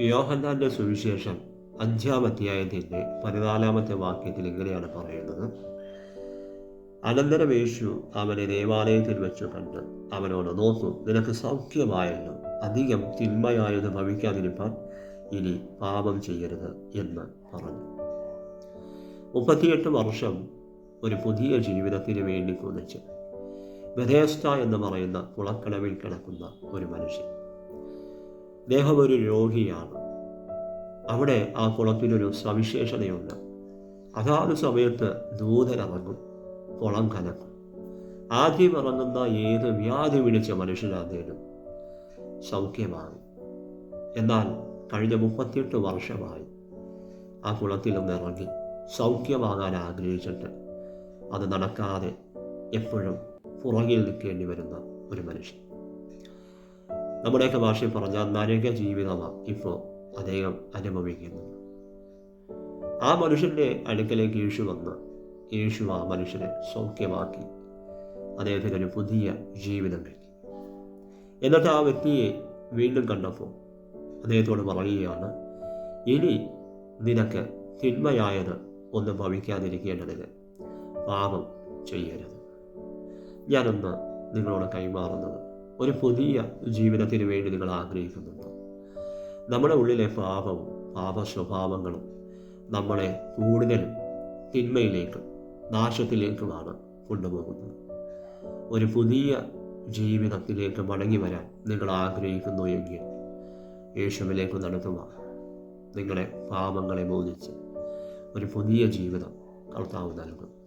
യോഹന്നാന്റെ സുവിശേഷം അഞ്ചാം അധ്യായത്തിന്റെ പതിനാലാമത്തെ വാക്യത്തിൽ ഇങ്ങനെയാണ് പറയുന്നത്. അനന്തരം യേശു അവനെ ദേവാലയത്തിൽ വെച്ചു കണ്ട് അവനോട് നോക്കൂ നിനക്ക് സൗഖ്യമായല്ലോ. അധികം തിന്മയായത് ഭവിക്കാതിരിപ്പാൻ ഇനി പാപം ചെയ്യരുത് എന്ന് പറഞ്ഞു. മുപ്പത്തിയെട്ട് വർഷം ഒരു പുതിയ ജീവിതത്തിന് വേണ്ടി കുതിച്ച് ബഥേസ്ത എന്ന് പറയുന്ന കുളക്കടവിൽ കിടക്കുന്ന ഒരു മനുഷ്യൻ അദ്ദേഹം ഒരു രോഗിയാണ്. അവിടെ ആ കുളത്തിനൊരു സവിശേഷതയുണ്ട്. അതാത് സമയത്ത് ദൂതനിറങ്ങും കുളം കലക്കും. ആദ്യം ഇറങ്ങുന്ന ഏത് വ്യാധി വിളിച്ച മനുഷ്യനാന്നേലും സൗഖ്യമാണ്. എന്നാൽ കഴിഞ്ഞ മുപ്പത്തിയെട്ട് വർഷമായി ആ കുളത്തിലൊന്ന് ഇറങ്ങി സൗഖ്യമാകാൻ ആഗ്രഹിച്ചിട്ട് അത് നടക്കാതെ എപ്പോഴും പുറകിൽ നിൽക്കേണ്ടി വരുന്ന ഒരു മനുഷ്യൻ. നമ്മുടെയൊക്കെ ഭാഷയിൽ പറഞ്ഞാൽ നരക ജീവിതമാണ് ഇപ്പോൾ അദ്ദേഹം അനുഭവിക്കുന്നത് ആ മനുഷ്യന്റെ അടുക്കലേക്ക് യേശു വന്ന് യേശു ആ മനുഷ്യനെ സൗഖ്യമാക്കി. അദ്ദേഹത്തിന് ഒരു പുതിയ ജീവിതം നൽകി. എന്നിട്ട് ആ വ്യക്തിയെ വീണ്ടും കണ്ടപ്പോൾ അദ്ദേഹത്തോട് പറയുകയാണ് ഇനി നിനക്ക് തിന്മയായത് ഒന്നും ഭവിക്കാതിരിക്കേണ്ടതിന് പാപം ചെയ്യരുത്. ഞാനൊന്ന് നിങ്ങളോട് കൈമാറുന്നത് ഒരു പുതിയ ജീവിതത്തിന് വേണ്ടി നിങ്ങൾ ആഗ്രഹിക്കുന്നുണ്ടോ? നമ്മുടെ ഉള്ളിലെ പാപവും പാപ സ്വഭാവങ്ങളും നമ്മളെ കൂടുതലും തിന്മയിലേക്കും നാശത്തിലേക്കുമാണ് കൊണ്ടുപോകുന്നത്. ഒരു പുതിയ ജീവിതത്തിലേക്ക് മടങ്ങി വരാൻ നിങ്ങൾ ആഗ്രഹിക്കുന്നു എങ്കിൽ യേശുവിലേക്ക് നടത്തുക നിങ്ങളെ പാപങ്ങളെ ബോധിച്ച് ഒരു പുതിയ ജീവിതം കർത്താവ് നൽകും.